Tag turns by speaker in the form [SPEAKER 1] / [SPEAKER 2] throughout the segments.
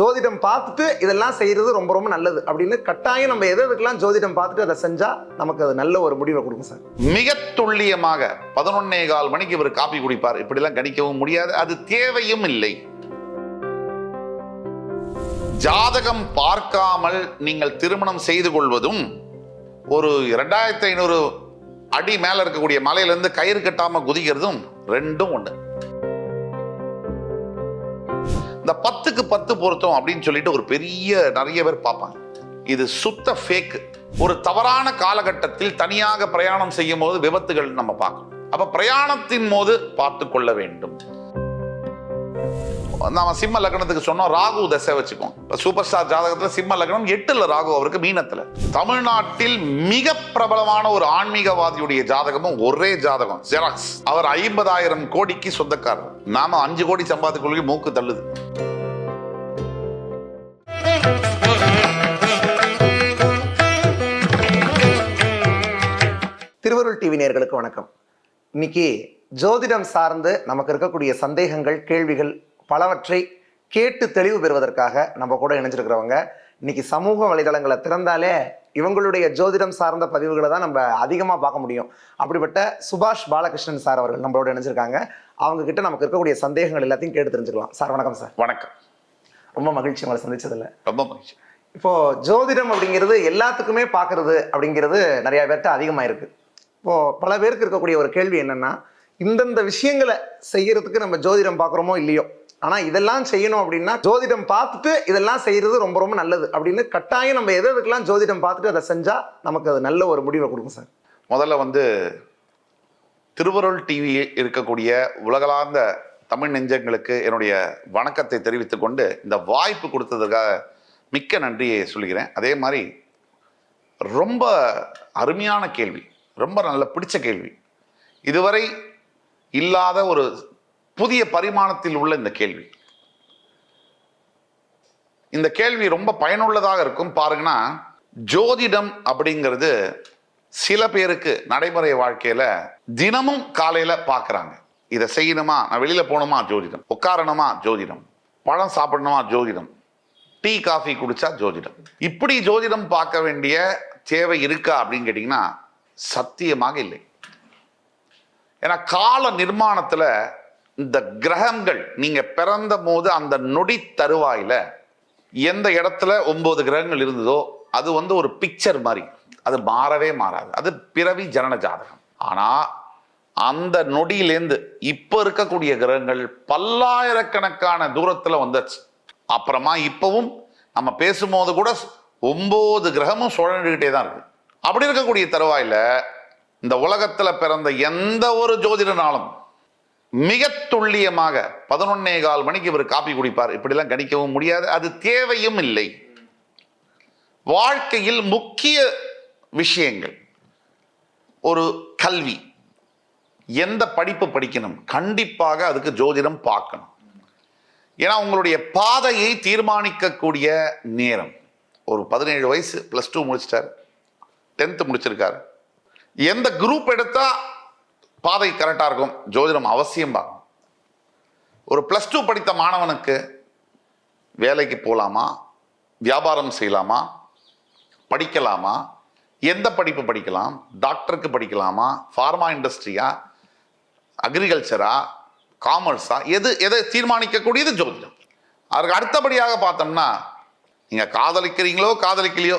[SPEAKER 1] ஜோதிடம் பார்த்துட்டு இதெல்லாம் செய்யறது ரொம்ப ரொம்ப நல்லது அப்படின்னு கட்டாயம் நம்ம எது எதுக்கெல்லாம் ஜோதிடம் பார்த்துட்டு அதை செஞ்சா நமக்கு அது நல்ல ஒரு முடிவை கொடுக்கும் சார்.
[SPEAKER 2] மிக துல்லியமாக பதினொன்னே கால் மணிக்கு இவர் காப்பி குடிப்பார். இப்படிலாம் கணிக்கவும் முடியாது. அது தேவையும் இல்லை. ஜாதகம் பார்க்காமல் நீங்கள் திருமணம் செய்து கொள்வதும் ஒரு இரண்டாயிரத்தி ஐநூறு அடி மேல இருக்கக்கூடிய மலையிலிருந்து கயிறு கட்டாம குதிக்கிறதும் ரெண்டும் ஒன்று இந்த பத்துக்கு பத்து பொருத்தம் அப்படின்னு சொல்லிட்டு ஒரு பெரிய நிறைய பேர் பார்ப்பாங்க. இது சுத்த ஃபேக்கு ஒரு தவறான காலகட்டத்தில் தனியாக பிரயாணம் செய்யும் போது விபத்துகள் நம்ம பார்க்கணும். அப்ப பிரயாணத்தின் போது பார்த்து கொள்ள வேண்டும். நம்ம சிம்ம லக்னத்துக்கு சொன்னோம் ராகு தசை வச்சுக்கோம் இப்போ சூப்பர் ஸ்டார் ஜாதகத்தில் சிம்ம லக்னம் எட்டுல ராகு அவருக்கு மீனத்தில். தமிழ்நாட்டில் மிக பிரபலமான ஒரு ஆன்மீகவாதியுடைய ஜாதகமும் ஒரே ஜாதகம் ஜெராக்ஸ். அவர் ஐம்பதாயிரம் கோடிக்கு சொந்தக்காரர். நாம அஞ்சு கோடி சம்பாதிக்குள்ள மூக்கு தள்ளுது.
[SPEAKER 1] திருவருள் டிவி நேர்களுக்கு வணக்கம். இன்னைக்கு ஜோதிடம் சார்ந்து நமக்கு இருக்கக்கூடிய சந்தேகங்கள் கேள்விகள் பலவற்றை கேட்டு தெளிவு பெறுவதற்காக நம்ம கூட இணைஞ்சிருக்கிறவங்க. இன்னைக்கு சமூக வலைதளங்களை திறந்தாலே இவங்களுடைய ஜோதிடம் சார்ந்த பதிவுகளை தான் நம்ம அதிகமாக பார்க்க முடியும். அப்படிப்பட்ட சுபாஷ் பாலகிருஷ்ணன் சார் அவர்கள் நம்மளோட இணைஞ்சிருக்காங்க. அவங்க கிட்ட நமக்கு இருக்கக்கூடிய சந்தேகங்கள் எல்லாத்தையும் கேட்டு தெரிஞ்சுக்கலாம். சார் வணக்கம் சார்.
[SPEAKER 2] வணக்கம்.
[SPEAKER 1] ரொம்ப மகிழ்ச்சி உங்களை சந்திச்சதுல.
[SPEAKER 2] ரொம்ப மகிழ்ச்சி.
[SPEAKER 1] இப்போ ஜோதிடம் அப்படிங்கிறது எல்லாத்துக்குமே பார்க்கறது அப்படிங்கிறது நிறைய பேர்கிட்ட அதிகமாக இருக்கு. இப்போ பல பேருக்கு இருக்கக்கூடிய ஒரு கேள்வி என்னன்னா இந்தந்த விஷயங்களை செய்யறதுக்கு நம்ம ஜோதிடம் பார்க்குறோமோ இல்லையோ? ஆனால் இதெல்லாம் செய்யணும் அப்படின்னா ஜோதிடம் பார்த்துட்டு இதெல்லாம் செய்யறது ரொம்ப ரொம்ப நல்லது அப்படின்னு கட்டாயம் நம்ம எது எதுக்கெல்லாம் ஜோதிடம் பார்த்துட்டு அதை செஞ்சால் நமக்கு அது நல்ல ஒரு முடிவை கொடுக்கும் சார்.
[SPEAKER 2] முதல்ல வந்து திருவருள் டிவி இருக்கக்கூடிய உலகளார்ந்த தமிழ் நெஞ்சங்களுக்கு என்னுடைய வணக்கத்தை தெரிவித்துக் கொண்டு இந்த வாய்ப்பு கொடுத்ததுக்காக மிக்க நன்றியை சொல்கிறேன். அதே மாதிரி ரொம்ப அருமையான கேள்வி ரொம்ப நல்ல பிடிச்ச கேள்வி. இதுவரை இல்லாத ஒரு புதிய பரிமாணத்தில் உள்ள இந்த கேள்வி. இந்த கேள்வி ரொம்ப பயனுள்ளதாக இருக்கும். பாருங்கன்னா ஜோதிடம் அப்படிங்கிறது சில பேருக்கு நடைமுறை வாழ்க்கையில தினமும் காலையில பாக்குறாங்க. இதை செய்யணுமா? நான் வெளியில போகணுமா? ஜோதிடம். உட்காரணுமா? ஜோதிடம். பழம் சாப்பிடணுமா? ஜோதிடம். டீ காஃபி குடிச்சா ஜோதிடம். இப்படி ஜோதிடம் பார்க்க வேண்டிய தேவை இருக்கா அப்படின்னு கேட்டிங்கன்னா சத்தியமாக இல்லை. ஏன்னா கால நிர்மாணத்தில் இந்த கிரகங்கள் நீங்க பிறந்த போது அந்த நொடி தருவாயில எந்த இடத்துல ஒன்பது கிரகங்கள் இருந்ததோ அது வந்து ஒரு பிக்சர் மாதிரி. அது மாறவே மாறாது. அது பிறவி ஜனன ஜாதகம். ஆனா அந்த நொடியிலேருந்து இப்ப இருக்கக்கூடிய கிரகங்கள் பல்லாயிரக்கணக்கான தூரத்துல வந்துச்சு. அப்புறமா இப்பவும் நம்ம பேசும்போது கூட ஒன்பது கிரகமும் சுழண்டுகிட்டே தான் இருக்கு. அப்படி இருக்கக்கூடிய தருவாயில இந்த உலகத்துல பிறந்த எந்த ஒரு ஜோதிடனாலும் மிக துல்லியமாக பதினொன்னே கால் மணிக்கு இவர் காப்பி குடிப்பார். இப்படிலாம் கணிக்கவும் முடியாது. அது தேவையும் இல்லை. வாழ்க்கையில் முக்கிய விஷயங்கள். ஒரு கல்வி. எந்த படிப்பு படிக்கணும்? கண்டிப்பாக அதுக்கு ஜோதிடம் பார்க்கணும். ஏன்னா உங்களுடைய பாதையை தீர்மானிக்கக்கூடிய நேரம். ஒரு பதினேழு வயசு ப்ளஸ் டூ முடிச்சிட்டார். டென்த்து முடிச்சிருக்காரு. எந்த குரூப் எடுத்தால் பாதை கரெக்டாக இருக்கும். ஜோதிடம் அவசியம் பார்க்கணும் ஒரு ப்ளஸ் டூ படித்த மாணவனுக்கு வேலைக்கு போகலாமா வியாபாரம் செய்யலாமா? படிக்கலாமா? எந்த படிப்பு படிக்கலாம்? டாக்டருக்கு படிக்கலாமா? ஃபார்மா இண்டஸ்ட்ரியா அக்ரிகல்ச்சரா காமர்ஸா எது எதை தீர்மானிக்கக்கூடியது ஜோதிடம். அதற்கு அடுத்தபடியாக பார்த்தோம்னா நீங்கள் காதலிக்கிறீங்களோ காதலிக்கலையோ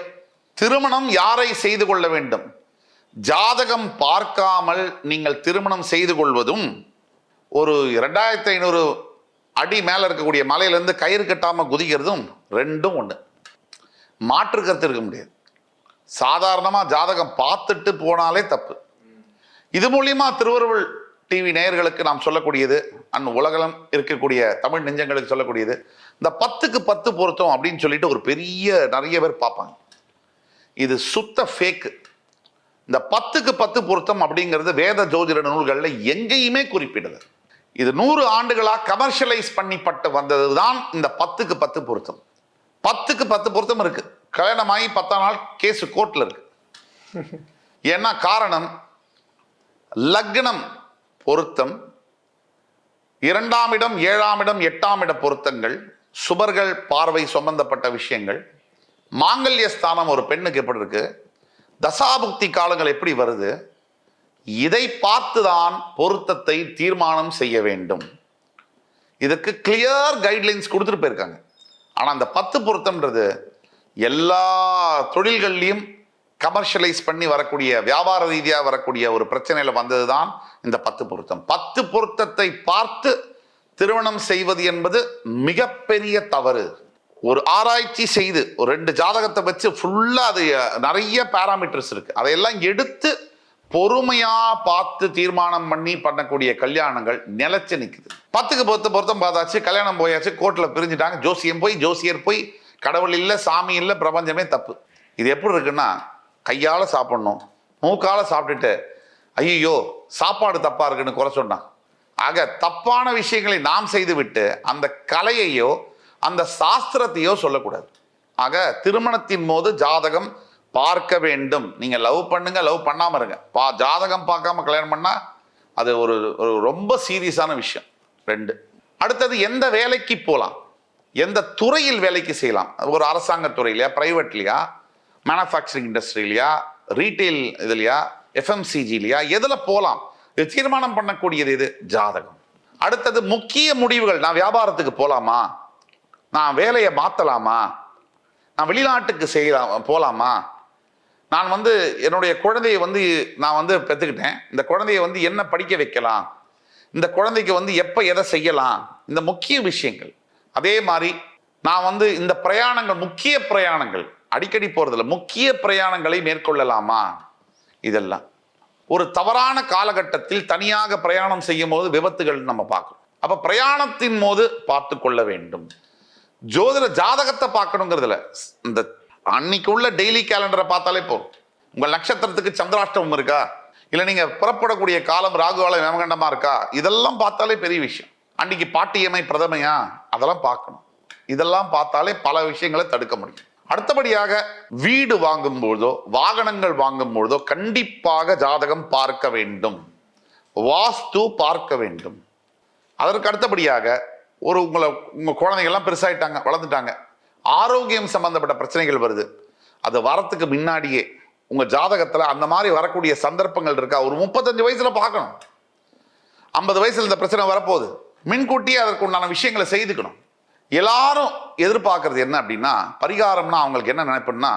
[SPEAKER 2] திருமணம் யாரை செய்து கொள்ள வேண்டும்? ஜாதகம் பார்க்காமல் நீங்கள் திருமணம் செய்து கொள்வதும் ஒரு ரெண்டாயிரத்தி ஐநூறு அடி மேலே இருக்கக்கூடிய மலையிலேருந்து கயிறு கட்டாமல் குதிக்கிறதும் ரெண்டும் ஒன்று மாற்று கருத்து இருக்க முடியாது. சாதாரணமாக ஜாதகம் பார்த்துட்டு போனாலே தப்பு. இது மூலியமா திருவருள் டிவி நேயர்களுக்கு நாம் சொல்லக்கூடியது அந் உலகம் இருக்கக்கூடிய தமிழ் நெஞ்சங்களுக்கு சொல்லக்கூடியது இந்த பத்துக்கு பத்து பொருத்தம் அப்படின்னு சொல்லிட்டு ஒரு பெரிய நிறைய பேர் பார்ப்பாங்க. இது சுத்த ஃபேக்கு இந்த பத்துக்கு பத்து பொருத்தம் அப்படிங்கிறது வேத ஜோதிட நூல்களில் எங்கேயுமே குறிப்பிடுது இது நூறு ஆண்டுகளாக கமர்ஷியலைஸ் பண்ணிப்பட்டு வந்தது தான் இந்த பத்துக்கு பத்து பொருத்தம். பத்துக்கு பத்து பொருத்தம் இருக்கு. கல்யாணமாகி பத்தாம் நாள் கேஸ் கோர்ட்டில் இருக்கு. ஏன்னா காரணம் லக்னம் பொருத்தம் இரண்டாம் இடம் ஏழாம் இடம் எட்டாம் இட பொருத்தங்கள் சுபர்கள் பார்வை சம்பந்தப்பட்ட விஷயங்கள் மாங்கல்ய ஸ்தானம் ஒரு பெண்ணுக்கு எப்படி இருக்குது தசாபுக்தி காலங்கள் எப்படி வருது? இதை பார்த்துதான் பொருத்தத்தை தீர்மானம் செய்ய வேண்டும். இதுக்கு கிளியர் கைட்லைன்ஸ் கொடுத்துட்டு போயிருக்காங்க. ஆனால் அந்த பத்து பொருத்தம்ன்றது எல்லா தொழில்கள்லையும் கமர்ஷியலைஸ் பண்ணி வரக்கூடிய வியாபார ரீதியாக வரக்கூடிய ஒரு பிரச்சனையில் வந்தது தான் இந்த பத்து பொருத்தம். பத்து பொருத்தத்தை பார்த்து திருமணம் செய்வது என்பது மிகப்பெரிய தவறு. ஒரு ஆராய்ச்சி செய்து ஒரு ரெண்டு ஜாதகத்தை வச்சு ஃபுல்லாக அது நிறைய பேராமீட்டர்ஸ் இருக்குது அதையெல்லாம் எடுத்து பொறுமையாக பார்த்து தீர்மானம் பண்ணி பண்ணக்கூடிய கல்யாணங்கள் நிலச்சி நிற்குது பத்துக்கு பத்து பொருத்தம் பார்த்தாச்சு கல்யாணம் போயாச்சு கோர்ட்டில் பிரிஞ்சுட்டாங்க. ஜோசியம் போய் ஜோசியர் போய் கடவுள் இல்லை சாமி இல்லை பிரபஞ்சமே தப்பு. இது எப்படி இருக்குன்னா கையால் சாப்பிட்ணும் மூக்கால் சாப்பிட்டுட்டு ஐயோ சாப்பாடு தப்பாக இருக்குன்னு குறை சொன்னான். ஆக தப்பான விஷயங்களை நாம் செய்துவிட்டு அந்த கலையையோ அந்த சாஸ்திரத்தையோ சொல்லக்கூடாது. ஆக திருமணத்தின் போது ஜாதகம் பார்க்க வேண்டும். நீங்க லவ் பண்ணுங்க லவ் பண்ணாம இருங்க. பா ஜாதகம் பார்க்காம கல்யாணம் பண்ணா அது ஒரு ஒரு ரொம்ப சீரியஸான விஷயம். ரெண்டு. அடுத்தது எந்த வேலைக்கு போகலாம் எந்த துறையில் வேலைக்கு செய்யலாம்? ஒரு அரசாங்க துறையிலையா ப்ரைவேட்லையா மேனுஃபேக்சரிங் இண்டஸ்ட்ரியிலையா ரீட்டைல் இதுலையா எஃப்எம்சிஜிலையா எதில் போகலாம் இது தீர்மானம் பண்ணக்கூடியது இது ஜாதகம். அடுத்தது முக்கிய முடிவுகள். நான் வியாபாரத்துக்கு போகலாமா நான் வேலையை மாற்றலாமா நான் வெளிநாட்டுக்கு செய்யலாம் போகலாமா நான் வந்து என்னுடைய குழந்தையை வந்து நான் வந்து பெற்றுக்கிட்டேன் இந்த குழந்தைய வந்து என்ன படிக்க வைக்கலாம்? இந்த குழந்தைக்கு வந்து எப்போ எதை செய்யலாம்? இந்த முக்கிய விஷயங்கள். அதே மாதிரி நான் வந்து இந்த பிரயாணங்கள் முக்கிய பிரயாணங்கள் அடிக்கடி போகிறதில்ல முக்கிய பிரயாணங்களை மேற்கொள்ளலாமா? இதெல்லாம். ஒரு தவறான காலகட்டத்தில் தனியாக பிரயாணம் செய்யும் போது விபத்துகள் நம்ம பார்க்கணும். அப்போ பிரயாணத்தின் போது பார்த்து கொள்ள வேண்டும். ஜோதிட ஜாதகத்தை பார்க்கணுங்கிறதுல இந்த அன்னைக்கு உள்ள டெய்லி கேலண்டரை பார்த்தாலே போதும். உங்கள் நட்சத்திரத்துக்கு சந்திராஷ்டமம் இருக்கா? இல்லை நீங்கள் புறப்படக்கூடிய காலம் ராகுகாலம் வேமகண்டமா இருக்கா? இதெல்லாம் பார்த்தாலே பெரிய விஷயம். அன்னைக்கு பாட்டியமை பிரதமையா? அதெல்லாம் பார்க்கணும். இதெல்லாம் பார்த்தாலே பல விஷயங்களை தடுக்க முடியும். அடுத்தபடியாக வீடு வாங்கும் பொழுதோ வாகனங்கள் வாங்கும் பொழுதோ கண்டிப்பாக ஜாதகம் பார்க்க வேண்டும். வாஸ்து பார்க்க வேண்டும். அதற்கு அடுத்தபடியாக ஒரு உங்களை உங்கள் குழந்தைகள்லாம் பெருசாகிட்டாங்க வளர்ந்துட்டாங்க. ஆரோக்கியம் சம்பந்தப்பட்ட பிரச்சனைகள் வருது. அது வரத்துக்கு முன்னாடியே உங்கள் ஜாதகத்தில் அந்த மாதிரி வரக்கூடிய சந்தர்ப்பங்கள் இருக்கா? ஒரு முப்பத்தஞ்சு வயசில் பார்க்கணும். ஐம்பது வயசில் இந்த பிரச்சனை வரப்போகுது. முன்கூட்டியே அதற்கு உண்டான விஷயங்களை செய்துக்கணும். எல்லாரும் எதிர்பார்க்கறது என்ன அப்படின்னா பரிகாரம்னா அவங்களுக்கு என்ன நினைப்புன்னா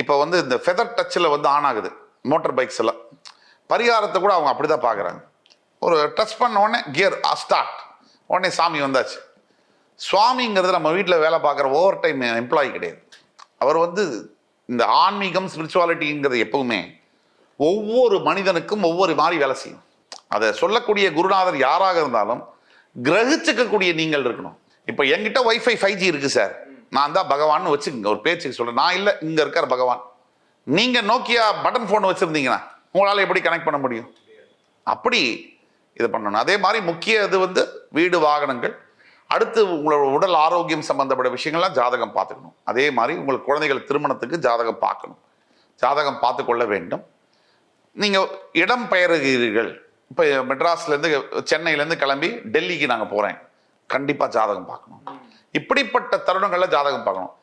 [SPEAKER 2] இப்போ வந்து இந்த ஃபெதர் டச்சில் வந்து ஆன் ஆகுது. மோட்டர் பைக்ஸ் எல்லாம் பரிகாரத்தை கூட அவங்க அப்படிதான் பார்க்குறாங்க. ஒரு டச் பண்ண உடனே கியர் ஸ்டார்ட் உடனே சாமி வந்தாச்சு. சுவாமிங்கிறது நம்ம வீட்டில் வேலை பார்க்குற ஓவர் டைம் எம்ப்ளாயி கிடையாது. அவர் வந்து இந்த ஆன்மீகம் ஸ்பிரிச்சுவாலிட்டிங்கிறது எப்பவுமே ஒவ்வொரு மனிதனுக்கும் ஒவ்வொரு மாதிரி வேலை செய்யும். அதை சொல்லக்கூடிய குருநாதர் யாராக இருந்தாலும் கிரகிச்சுக்கக்கூடிய நீங்கள் இருக்கணும். இப்போ என்கிட்ட ஒய்ஃபை ஃபைவ் ஜி இருக்குது சார். நான் தான் பகவான் வச்சுக்கோங்க. ஒரு பேச்சுக்கு சொல்கிறேன் நான் இல்லை இங்கே இருக்கார் பகவான். நீங்கள் நோக்கியா பட்டன் ஃபோன் வச்சுருந்தீங்கன்னா உங்களால் எப்படி கனெக்ட் பண்ண முடியும்? அப்படி இது பண்ணணும். அதே மாதிரி முக்கிய இது வந்து வீடு வாகனங்கள். அடுத்து உங்களோட உடல் ஆரோக்கியம் சம்பந்தப்பட்ட விஷயங்கள்லாம் ஜாதகம் பார்த்துக்கணும். அதே மாதிரி உங்கள் குழந்தைகள் திருமணத்துக்கு ஜாதகம் பார்க்கணும். ஜாதகம் பார்த்து கொள்ள வேண்டும். நீங்கள் இடம் பெயர்கிறீர்கள். இப்போ மெட்ராஸ்லேருந்து சென்னையிலேருந்து கிளம்பி டெல்லிக்கு நாங்கள் போகிறேன் கண்டிப்பாக ஜாதகம் பார்க்கணும். இப்படிப்பட்ட தருணங்களில் ஜாதகம் பார்க்கணும்.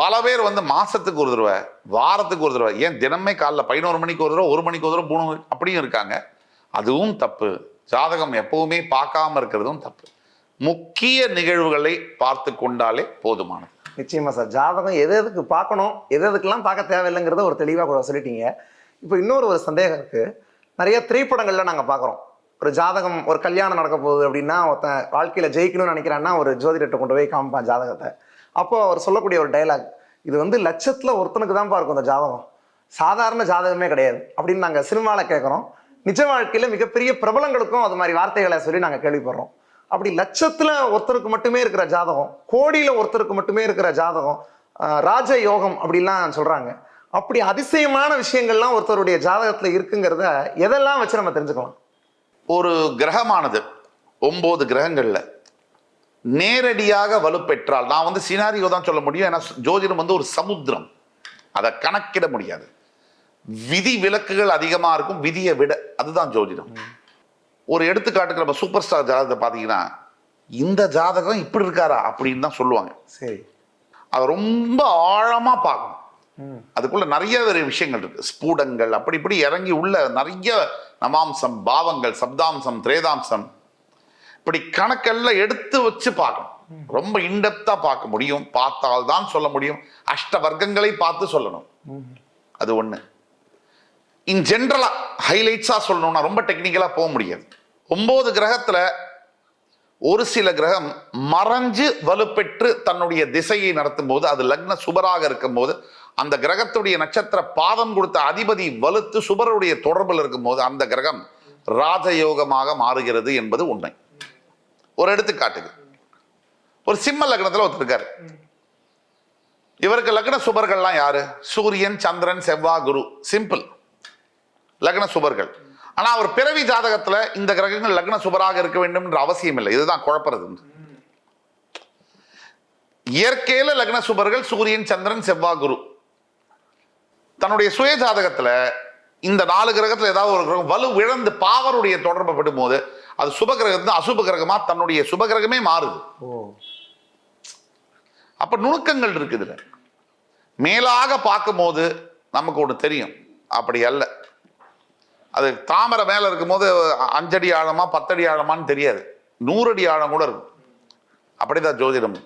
[SPEAKER 2] பல பேர் வந்து மாதத்துக்கு ஒரு தடவை வாரத்துக்கு ஒரு தடவை ஏன் தினமே காலைல பதினோரு மணிக்கு ஒரு தடவை ஒரு மணிக்கு ஒரு தடவை மூணு அப்படியும் இருக்காங்க. அதுவும் தப்பு. ஜாதகம் எப்பவுமே பார்க்காம இருக்கிறதும் தப்பு. முக்கிய நிகழ்வுகளை பார்த்து கொண்டாலே போதுமானது.
[SPEAKER 1] நிச்சயமா சார். ஜாதகம் எது எதுக்கு பார்க்கணும் எது எதுக்கெல்லாம் பார்க்க தேவையில்லைங்கிறத ஒரு தெளிவாக சொல்லிட்டீங்க. இப்போ இன்னொரு ஒரு சந்தேகம் இருக்கு. நிறைய திரைப்படங்கள்ல நாங்க பார்க்குறோம். ஒரு ஜாதகம் ஒரு கல்யாணம் நடக்க போகுது அப்படின்னா ஒருத்தன் வாழ்க்கையில ஜெயிக்கணும்னு நினைக்கிறான்னா ஒரு ஜோதிடத்தை கொண்டு போய் காமிப்பான் ஜாதகத்தை. அப்போ அவர் சொல்லக்கூடிய ஒரு டைலாக் இது வந்து லட்சத்துல ஒருத்தனுக்கு தான்ப்பா இருக்கும் இந்த ஜாதகம். சாதாரண ஜாதகமே கிடையாது அப்படின்னு நாங்கள் சினிமாவில் கேட்குறோம். நிஜ வாழ்க்கையில மிகப்பெரிய பிரபலங்களுக்கும் அது மாதிரி வார்த்தைகளை சொல்லி நாங்க கேள்விப்படுறோம். அப்படி லட்சத்துல ஒருத்தருக்கு மட்டுமே இருக்கிற ஜாதகம் கோடியில ஒருத்தருக்கு மட்டுமே இருக்கிற ஜாதகம் ராஜ யோகம் அப்படிலாம் சொல்றாங்க. அப்படி அதிசயமான விஷயங்கள்லாம் ஒருத்தருடைய ஜாதகத்துல இருக்குங்கிறத எதெல்லாம் வச்சு நம்ம தெரிஞ்சுக்கலாம்?
[SPEAKER 2] ஒரு கிரகமானது ஒன்பது கிரகங்கள்ல நேரடியாக வலுப்பெற்றால் நான் வந்து சினாரியோ தான் சொல்ல முடியும் ஏன்னா ஜோதிடம் வந்து ஒரு சமுத்திரம். அதை கணக்கிட முடியாது. விதி விலக்குகள் அதிகமா இருக்கும் விதியை விட. அதுதான் ஜோதிடம். ஒரு எடுத்துக்காட்டுக்கு நம்ம சூப்பர் ஸ்டார் ஜாதகத்தை பார்த்தீங்கன்னா இந்த ஜாதகம் இப்படி இருக்காரா அப்படின்னு தான் சொல்லுவாங்க.
[SPEAKER 1] சரி.
[SPEAKER 2] அதை ரொம்ப ஆழமா பார்க்கணும். அதுக்குள்ள நிறைய ஒரு விஷயங்கள் இருக்கு. ஸ்பூடங்கள் அப்படி இப்படி இறங்கி உள்ள நிறைய நவாம்சம் பாவங்கள் சப்தாம்சம் திரேதாம்சம். இப்படி கணக்கெல்லாம் எடுத்து வச்சு பார்க்கணும். ரொம்ப இன்டெப்தா பார்க்க முடியும். பார்த்தால் தான் சொல்ல முடியும். அஷ்ட வர்க்கங்களை பார்த்து சொல்லணும். அது ஒண்ணு. இன் ஜென்ரலாக ஹைலைட்ஸாக சொல்லணும்னா ரொம்ப டெக்னிக்கலாக போக முடியாது. ஒம்பது கிரகத்தில் ஒரு சில கிரகம் மறைஞ்சு வலுப்பெற்று தன்னுடைய திசையை நடத்தும் போது அது லக்ன சுபராக இருக்கும்போது அந்த கிரகத்துடைய நட்சத்திர பாதம் கொடுத்த அதிபதி வலுத்து சுபருடைய தொடர்பில் இருக்கும்போது அந்த கிரகம் ராஜயோகமாக மாறுகிறது என்பது உண்மை. ஒரு எடுத்துக்காட்டுக்கு. ஒரு சிம்ம லக்னத்தில் ஒருத்தருக்காரு இவருக்கு லக்ன சுபர்கள்லாம் யாரு? சூரியன் சந்திரன் செவ்வா குரு. சிம்பிள் லக்ன சுபர்கள். ஆனா அவர் பிறவி ஜாதகத்துல இந்த கிரகங்கள் லக்ன சுபராக இருக்க வேண்டும் என்ற அவசியம் இல்லை. இதுதான் குழப்பறது இயற்கையில லக்ன சுபர்கள் சூரியன் சந்திரன் செவ்வாய் குரு. தன்னுடைய சுய ஜாதகத்துல இந்த நாலு கிரகத்துல ஏதாவது ஒரு கிரகம் வலு இழந்து பாவருடைய தொடர்பு படும் போது அது சுப கிரகத்து அசுப கிரகமா தன்னுடைய சுப கிரகமே மாறுது. அப்ப நுணுக்கங்கள் இருக்குது. மேலாக பார்க்கும்போது நமக்கு ஒன்று தெரியும். அப்படி அல்ல. அது தாமரை மேலே இருக்கும்போது அஞ்சடி ஆழமா பத்தடி ஆழமான்னு தெரியாது. நூறடி ஆழம் கூட இருக்கும். அப்படிதான் ஜோதிடம்.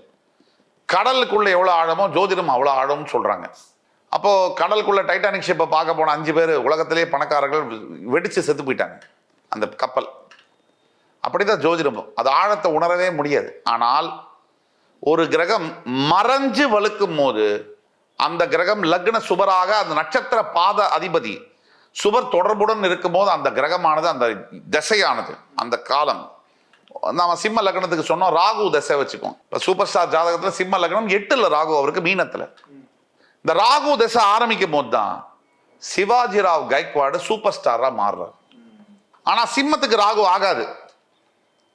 [SPEAKER 2] கடலுக்குள்ள எவ்வளோ ஆழமோ ஜோதிடம் அவ்வளோ ஆழம்னு சொல்கிறாங்க அப்போது கடலுக்குள்ள டைட்டானிக் ஷிப்பை பார்க்க போன அஞ்சு பேர் உலகத்திலே பணக்காரர்கள் வெடித்து செத்து போயிட்டாங்க. அந்த கப்பல். அப்படி தான் ஜோதிடமும் அது ஆழத்தை உணரவே முடியாது. ஆனால் ஒரு கிரகம் மறைஞ்சு வலுக்கும் போது அந்த கிரகம் லக்ன சுபராக அந்த நட்சத்திர பாத அதிபதி சுவர் தொடர்புடன் இருக்கும்போது அந்த கிரகமானது அந்த திசையானது அந்த காலம். நம்ம சிம்ம லக்னத்துக்கு சொன்னோம் ராகு தசை வச்சுக்கோம் இப்போ சூப்பர் ஸ்டார் ஜாதகத்தில் சிம்ம லக்னம் எட்டுல ராகு அவருக்கு மீனத்தில். இந்த ராகு தசை ஆரம்பிக்கும் போது தான் சிவாஜி ராவ் கைக்வாடு சூப்பர் ஸ்டாராக மாறுறார். ஆனால் சிம்மத்துக்கு ராகு ஆகாது.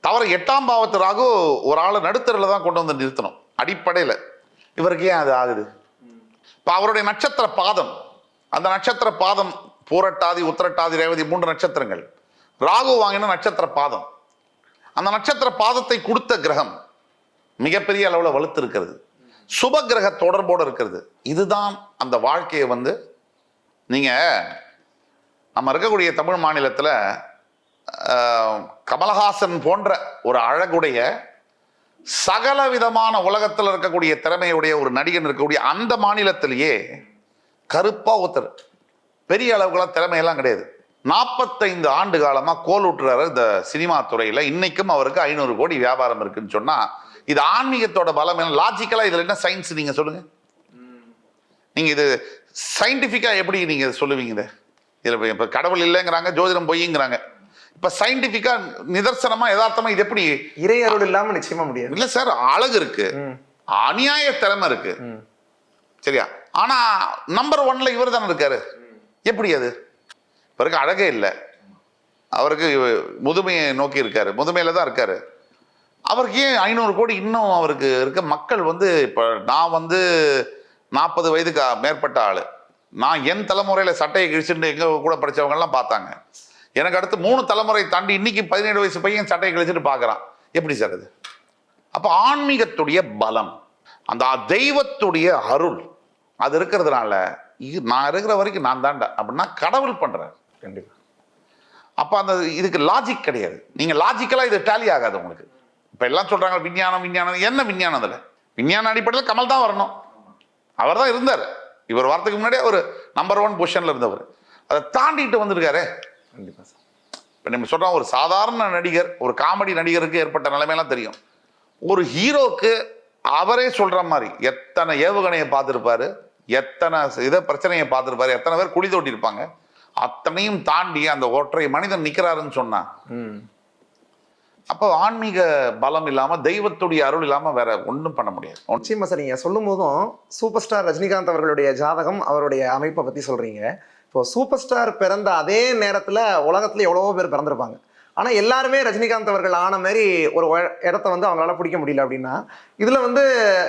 [SPEAKER 2] தவிர எட்டாம் பாவத்து ராகு ஒரு ஆளை நடுத்தரில் தான் கொண்டு வந்து நிறுத்தணும். அடிப்படையில். இவருக்கு ஏன் அது ஆகுது? இப்போ அவருடைய நட்சத்திர பாதம் அந்த நட்சத்திர பாதம் பூரட்டாதி உத்திரட்டாதி ரேவதி மூன்று நட்சத்திரங்கள். ராகு வாங்கின நட்சத்திர பாதம் அந்த நட்சத்திர பாதத்தை கொடுத்த கிரகம் மிகப்பெரிய அளவில் வலுத்து இருக்கிறது சுப கிரக தொடர்போடு இருக்கிறது. இதுதான் அந்த வாழ்க்கையை வந்து நீங்கள் நம்ம இருக்கக்கூடிய தமிழ் மாநிலத்தில் கமலஹாசன் போன்ற ஒரு அழகுடைய சகல விதமான உலகத்தில் இருக்கக்கூடிய திறமையுடைய ஒரு நடிகன் இருக்கக்கூடிய அந்த மாநிலத்திலேயே கருப்பா ஒருத்தர். பெரிய அளவுக்குலாம் திறமையெல்லாம் கிடையாது. நாற்பத்தைந்து ஆண்டு காலமா கோல் விட்டுறாரு இந்த சினிமா துறையில. இன்னைக்கும் அவருக்கு ஐநூறு கோடி வியாபாரம் இருக்குன்னு சொன்னா இது ஆன்மீகத்தோட பலம் என்ன? லாஜிக்கலா இதுல என்ன சயின்ஸ் நீங்க சொல்லுங்க? நீங்க இது சயின்டிஃபிக்கா எப்படி நீங்க சொல்லுவீங்க இதை? இதுல இப்ப- கடவுள் இல்லைங்கிறாங்க ஜோதிடம் பொய்ங்கிறாங்க. இப்ப சயின்டிஃபிக்கா நிதர்சனமா யதார்த்தமா இது எப்படி?
[SPEAKER 1] இறை அருள் இல்லாம நிச்சயமா முடியாது.
[SPEAKER 2] இல்ல சார் அழகு இருக்கு. அநியாய திறமை இருக்கு. சரியா? ஆனா நம்பர் ஒன்ல இவர் தானே இருக்காரு. எப்படி அது? பிறகு அழகே இல்லை. அவருக்கு முதுமையை நோக்கி இருக்காரு. முதுமையில தான் இருக்காரு. அவருக்கு ஏன் ஐநூறு கோடி இன்னும் அவருக்கு இருக்க? மக்கள் வந்து இப்போ நான் வந்து நாற்பது வயதுக்கு மேற்பட்ட ஆள். நான் என் தலைமுறையில் சட்டையை கிழிச்சுட்டு எங்கள் கூட படித்தவங்கெல்லாம் பார்த்தாங்க. எனக்கு அடுத்து மூணு தலைமுறை தாண்டி இன்னைக்கு பதினேழு வயசு பையன் சட்டையை கிழிச்சிட்டு பார்க்குறான். எப்படி சார் அது? அப்போ ஆன்மீகத்துடைய பலம் அந்த தெய்வத்துடைய அருள் அது இருக்கிறதுனால இது நான் இருக்கிற வரைக்கும் நான் தாண்டா அப்படின்னா கடவுள் பண்றேன்
[SPEAKER 1] கண்டிப்பா.
[SPEAKER 2] அப்போ அந்த இதுக்கு லாஜிக் கிடையாது. நீங்க லாஜிக்கலா இது டேலி ஆகாது உங்களுக்கு. இப்ப எல்லாம் சொல்றாங்க விஞ்ஞானம் விஞ்ஞானம். என்ன விஞ்ஞானம் அதுல விஞ்ஞான அடிப்படையில் கமல் தான் வரணும். அவர் தான் இருந்தார். இவர் வரதுக்கு முன்னாடியே ஒரு நம்பர் ஒன் பொசிஷன்ல இருந்தவர். அதை தாண்டிட்டு வந்திருக்காரே.
[SPEAKER 1] கண்டிப்பா சார்.
[SPEAKER 2] இப்போ நம்ம சொல்றோம் ஒரு சாதாரண நடிகர் ஒரு காமெடி நடிகருக்கு ஏற்பட்ட நிலைமையெல்லாம் தெரியும். ஒரு ஹீரோக்கு அவரே சொல்ற மாதிரி எத்தனை ஏவுகணையை பார்த்துருப்பாரு? எத்தனை இதை பிரச்சனையை பார்த்துருப்பாரு எத்தனை பேர் குழி தோண்டியிருப்பாங்க அத்தனையும் தாண்டி அந்த ஒற்றை மனிதன் நிக்கிறாருன்னு சொன்னா.
[SPEAKER 1] ம்.
[SPEAKER 2] அப்போ ஆன்மீக பலம் இல்லாம தெய்வத்துடைய அருள் இல்லாம வேற ஒண்ணும் பண்ண முடியாது.
[SPEAKER 1] நிச்சயமா சார் நீங்க சொல்லும் போதும் சூப்பர் ஸ்டார் ரஜினிகாந்த் அவர்களுடைய ஜாதகம் அவருடைய அமைப்பை பத்தி சொல்றீங்க. இப்போ சூப்பர் ஸ்டார் பிறந்த அதே நேரத்துல உலகத்துல எவ்வளவோ பேர் பிறந்திருப்பாங்க. ஆனா எல்லாருமே ரஜினிகாந்த் அவர்கள் ஆன மாதிரி ஒரு இடத்த வந்து அவங்களால பிடிக்க முடியல அப்படின்னா இதுல வந்து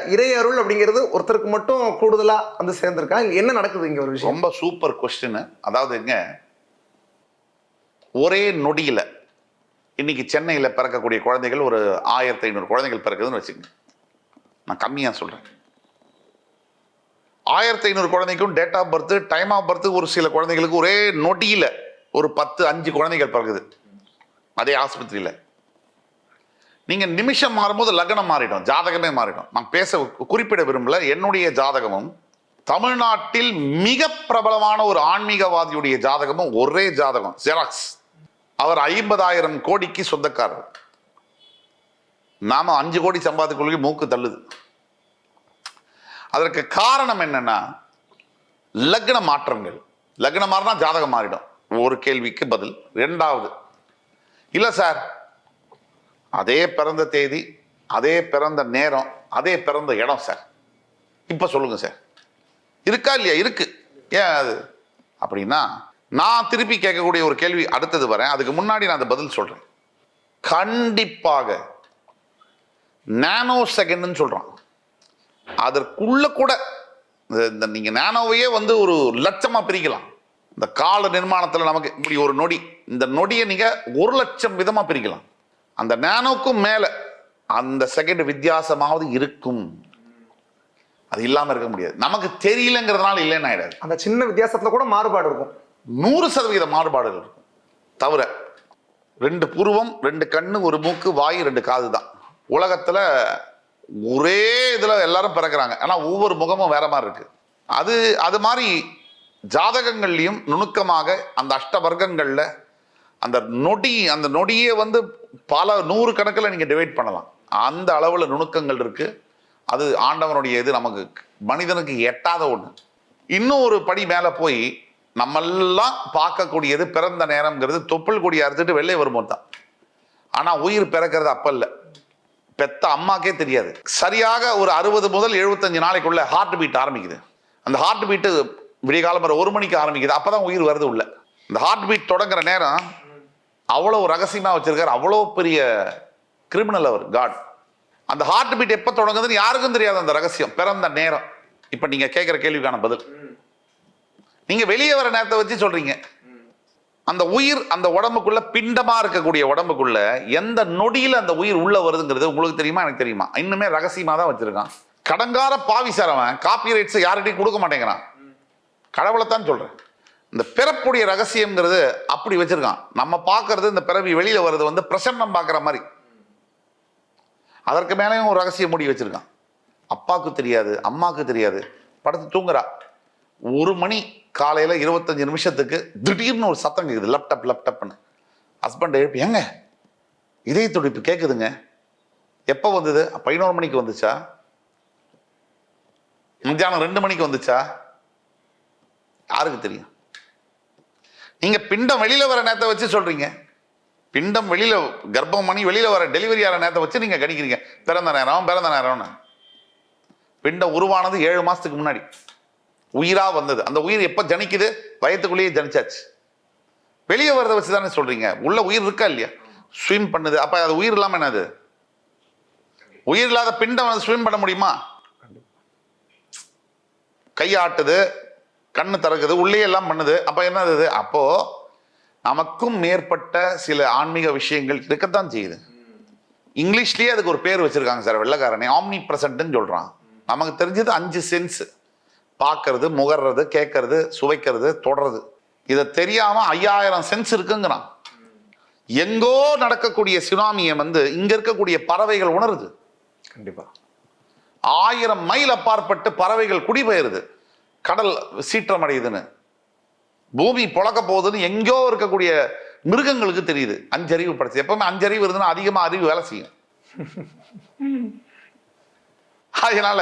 [SPEAKER 1] இறை அருள் அப்படிங்கிறது ஒருத்தருக்கு மட்டும் கூடுதலா வந்து சேர்ந்திருக்கா? என்ன நடக்குது இங்க ஒரு விஷயம்?
[SPEAKER 2] ரொம்ப சூப்பர் கொஸ்டின் அதாவதுங்க ஒரே நொடியில இன்னைக்கு சென்னையில் பிறக்கக்கூடிய குழந்தைகள் ஒரு ஆயிரத்தி ஐநூறு குழந்தைகள் பிறக்குதுன்னு வச்சுக்கோங்க. நான் கம்மியாக சொல்கிறேன் ஆயிரத்தி ஐநூறு குழந்தைக்கும் date of birth time of birth ஒரு சில குழந்தைகளுக்கு ஒரே நொடியில் ஒரு பத்து அஞ்சு குழந்தைகள் பிறகுது அதே ஆஸ்பத்திரியில். நீங்கள் நிமிஷம் மாறும்போது லக்னம் மாறிடும் ஜாதகமே மாறிடும். நான் பேச குறிப்பிட விரும்பல என்னுடைய ஜாதகமும் தமிழ்நாட்டில் மிக பிரபலமான ஒரு ஆன்மீகவாதியுடைய ஜாதகமும் ஒரே ஜாதகம் ஜெராக்ஸ். அவர் ஐம்பதாயிரம் கோடிக்கு சொந்தக்காரர். நாம அஞ்சு கோடி சம்பாதிக்குள்ளே மூக்கு தள்ளுது. அதற்கு காரணம் என்னன்னா லக்ன மாற்றங்கள். லக்னம் மாறினா ஜாதகம் மாறிடும். ஒரு கேள்விக்கு பதில். ரெண்டாவது இல்லை சார். அதே பிறந்த தேதி அதே பிறந்த நேரம் அதே பிறந்த இடம் சார். இப்போ சொல்லுங்கள் சார். இருக்கா இல்லையா? இருக்கு. ஏன் அது? அப்படின்னா நான் திருப்பி கேட்கக்கூடிய ஒரு கேள்வி அடுத்தது வரேன். அதுக்கு முன்னாடி நான் அந்த பதில் சொல்கிறேன் கண்டிப்பாக நானோ செகண்ட்னு சொல்கிறான் அதற்குள்ளே கூட இந்த- இந்த நானோவையே வந்து ஒரு லட்சமாக பிரிக்கலாம். இந்த கால நிர்மாணத்துல நமக்கு இப்படி ஒரு நொடி இந்த நொடியை நீங்க ஒரு லட்சம் விதமா பிரிக்கலாம். அந்த நானோக்கும் மேல அந்த செகண்ட் வித்தியாசமாவது இருக்கும். அது இல்லாம இருக்க முடியாது. நமக்கு தெரியலங்கிறதுனால இல்லைன்னு ஆயிடாது.
[SPEAKER 1] அந்த சின்ன வித்தியாசத்துல கூட மாறுபாடு இருக்கும்.
[SPEAKER 2] நூறு சதவீத மாறுபாடுகள் இருக்கும். தவிர ரெண்டு புருவம் ரெண்டு கண்ணு ஒரு மூக்கு வாய் ரெண்டு காது தான். உலகத்துல ஒரே இதுல எல்லாரும் பிறக்கிறாங்க. ஆனா ஒவ்வொரு முகமும் வேற மாதிரி இருக்கு. அது அது மாதிரி ஜாதகங்கள்லையும் நுணுக்கமாக அந்த அஷ்டவர்க்கங்கள்ல அந்த நொடி அந்த நொடியே வந்து பல நூறு கணக்கில் நீங்கள் டிவைட் பண்ணலாம். அந்த அளவில் நுணுக்கங்கள் இருக்குது அது ஆண்டவனுடைய இது நமக்கு மனிதனுக்கு எட்டாத ஒன்று இன்னும் ஒரு படி மேலே போய் நம்மெல்லாம் பார்க்கக்கூடியது பிறந்த நேரம்ங்கிறது தொப்புள் கொடி அறுத்துட்டு வெளியே வரும்போது தான். ஆனால் உயிர் பிறக்கிறது அப்போ இல்லை. பெத்த அம்மாக்கே தெரியாது. சரியாக ஒரு அறுபது முதல் எழுபத்தஞ்சு நாளைக்குள்ள ஹார்ட் பீட் ஆரம்பிக்குது. அந்த ஹார்ட் பீட்டு விடிய காலம் வரை ஒரு மணிக்கு ஆரம்பிக்குது. அப்போ தான் உயிர் வருது உள்ள. இந்த ஹார்ட் பீட் தொடங்குற நேரம் அவ்வளோ ரகசியமாக வச்சுருக்காரு. அவ்வளோ பெரிய கிரிமினல் அவர் காட் அந்த ஹார்ட் பீட் எப்போ தொடங்குதுன்னு யாருக்கும் தெரியாது அந்த ரகசியம். பிறந்த நேரம். இப்போ நீங்கள் கேட்குற கேள்விக்கான பதில். நீங்கள் வெளியே வர நேரத்தை வச்சு சொல்கிறீங்க அந்த உயிர் அந்த உடம்புக்குள்ள பிண்டமாக இருக்கக்கூடிய உடம்புக்குள்ள எந்த நொடியில் அந்த உயிர் உள்ளே வருதுங்கிறது உங்களுக்கு தெரியுமா? எனக்கு தெரியுமா? இன்னுமே ரகசியமாக தான் வச்சுருக்கான். கடங்கார பாவி சார் அவன் காப்பி ரைட்ஸை யார்கிட்டையும் கொடுக்க மாட்டேங்கிறான். கடவுளைத்தான் சொல்கிறேன் இந்த பிறப்புடைய ரகசியம்ங்கிறது அப்படி வச்சுருக்கான். நம்ம பார்க்கறது இந்த பிறவி வெளியில் வர்றது வந்து பிரசன்னம் பார்க்குற மாதிரி. அதற்கு மேலேயும் ஒரு ரகசிய முடி வச்சுருக்கான். அப்பாவுக்கு தெரியாது அம்மாவுக்கு தெரியாது. படுத்து தூங்குறா. ஒரு மணி காலையில் இருபத்தஞ்சி நிமிஷத்துக்கு திடீர்னு ஒரு சத்தம் கேட்குது லேப்டாப் லேப்டாப்னு ஹஸ்பண்ட் எழுப்பி ஏங்க இதய துடிப்பு கேட்குதுங்க எப்போ வந்தது? பதினோரு மணிக்கு வந்துச்சா? மத்தியானம் ரெண்டு மணிக்கு வந்துச்சா? யாருக்கு தெரியும்? நீங்க பிண்டம் வெளியில வர நேரத்தை வச்சு சொல்றீங்க. பிண்டம் வெளியில கர்ப்பம் பண்ணி வெளியில வர டெலிவரி ஆகிற நேரத்தை வச்சு நீங்க கணிக்கிறீங்க. பிறந்த நேரம் பிறந்த நேரம்னு. பிண்டம் உருவானது ஏழு மாசத்துக்கு முன்னாடி. உயிரா வந்தது. அந்த உயிர் எப்ப ஜனிக்குது? வயத்துக்குள்ளேயே ஜனிச்சாச்சு. வெளியே வரதை வச்சு தானே சொல்றீங்க. உள்ள உயிர் இருக்கா இல்லையா? ஸ்விம் பண்ணுது. அப்ப அது உயிர் இல்லாம என்னது உயிர் இல்லாத பிண்டம் ஸ்விம் பண்ண முடியுமா? கையாட்டுது. கண்ணு திறக்குது உள்ளே எல்லாம் பண்ணுது. அப்ப என்னது இது? அப்போ நமக்கும் மேற்பட்ட சில ஆன்மீக விஷயங்கள் இருக்கத்தான் செய்யுது. இங்கிலீஷ்லயே அதுக்கு ஒரு பேர் வச்சிருக்காங்க சார் வெள்ளக்காரனே. ஆம்னி பிரசன்ட்னு சொல்றான். நமக்கு தெரிஞ்சது அஞ்சு சென்ஸ் பார்க்கறது முகர்றது கேட்கறது சுவைக்கிறது தொடறது. இதை தெரியாம ஐயாயிரம் சென்ஸ் இருக்குங்கிறான். எங்கோ நடக்கக்கூடிய சுனாமியை வந்து இங்க இருக்கக்கூடிய பறவைகள் உணருது.
[SPEAKER 1] கண்டிப்பா.
[SPEAKER 2] ஆயிரம் மைல் அப்பாற்பட்டு பறவைகள் குடிபெயருது. கடல் சீற்றம் அடையுதுன்னு பூமி புழக்க போகுதுன்னு எங்கேயோ இருக்கக்கூடிய மிருகங்களுக்கு தெரியுது. அஞ்சறிவு படைச்சு எப்பவுமே அஞ்சறிவு இருந்ததுன்னா அதிகமா அறிவு வேலை செய்யும். அதனால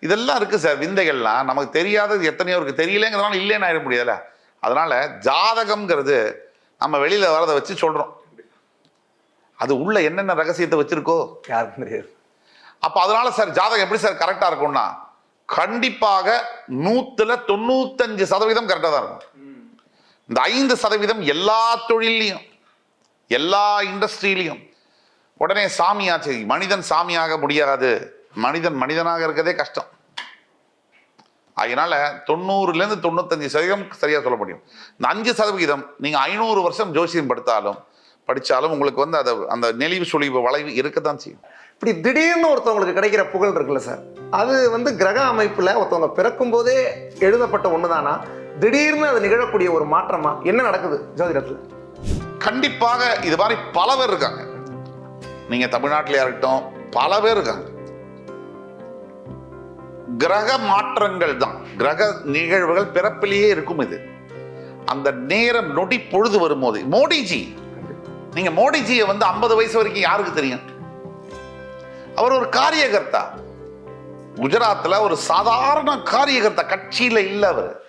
[SPEAKER 2] இதெல்லாம் இருக்கு சார் விந்தைகள்லாம். நமக்கு தெரியாதது எத்தனையோ இருக்கு. தெரியலங்கிறதுனால இல்லைன்னு ஆயிட முடியாதுல்ல. அதனால ஜாதகம்ங்கிறது நம்ம வெளியில வரதை வச்சு சொல்றோம். அது உள்ள என்னென்ன ரகசியத்தை வச்சிருக்கோ?
[SPEAKER 1] யாருக்கும் தெரியாது.
[SPEAKER 2] அப்ப அதனால சார் ஜாதகம் எப்படி சார் கரெக்டா இருக்கும்னா கண்டிப்பாக நூத்துல தொண்ணூத்தஞ்சு சதவீதம் கரெக்டாக தான் இருக்கும். இந்த ஐந்து சதவீதம் எல்லா தொழிலையும் எல்லா இண்டஸ்ட்ரியிலையும். உடனே சாமியாச்சு மனிதன் சாமியாக முடியாது. மனிதன் மனிதனாக இருக்கதே கஷ்டம். அதனால தொண்ணூறுல இருந்து தொண்ணூத்தஞ்சு சதவீதம் சரியா சொல்ல முடியும். இந்த அஞ்சு சதவீதம் நீங்க ஐநூறு வருஷம் ஜோசியம் படுத்தாலும் படிச்சாலும் உங்களுக்கு வந்து அதை அந்த நெளிவு சுழிவு வளைவு இருக்கத்தான் செய்யும்.
[SPEAKER 1] இப்படி திடீர்னு ஒருத்தவங்களுக்கு கிடைக்கிற புகழ் இருக்குல்ல சார் அது வந்து கிரக அமைப்பில் ஒருத்தவங்க பிறக்கும் போதே எழுதப்பட்ட தானா திடீர்னு அது நிகழக்கூடிய ஒரு மாற்றமா? என்ன நடக்குது ஜோதிடத்தில்?
[SPEAKER 2] கண்டிப்பாக இது மாதிரி பல பேர் இருக்காங்க. நீங்க தமிழ்நாட்டில் இருக்கட்டும் பல பேர் இருக்காங்க. கிரக மாற்றங்கள் தான். கிரக நிகழ்வுகள் பிறப்பிலேயே இருக்கும் இது. அந்த நேரம் நொடி பொழுது வரும்போது. மோடிஜி. நீங்க மோடிஜியை வந்து ஐம்பது வயசு வரைக்கும் யாருக்கு தெரியும்? அவர் ஒரு காரியகர்த்தா. குஜராத்தில் ஒரு சாதாரண காரியகர்த்தா. கட்சியில் இல்லை அவர்.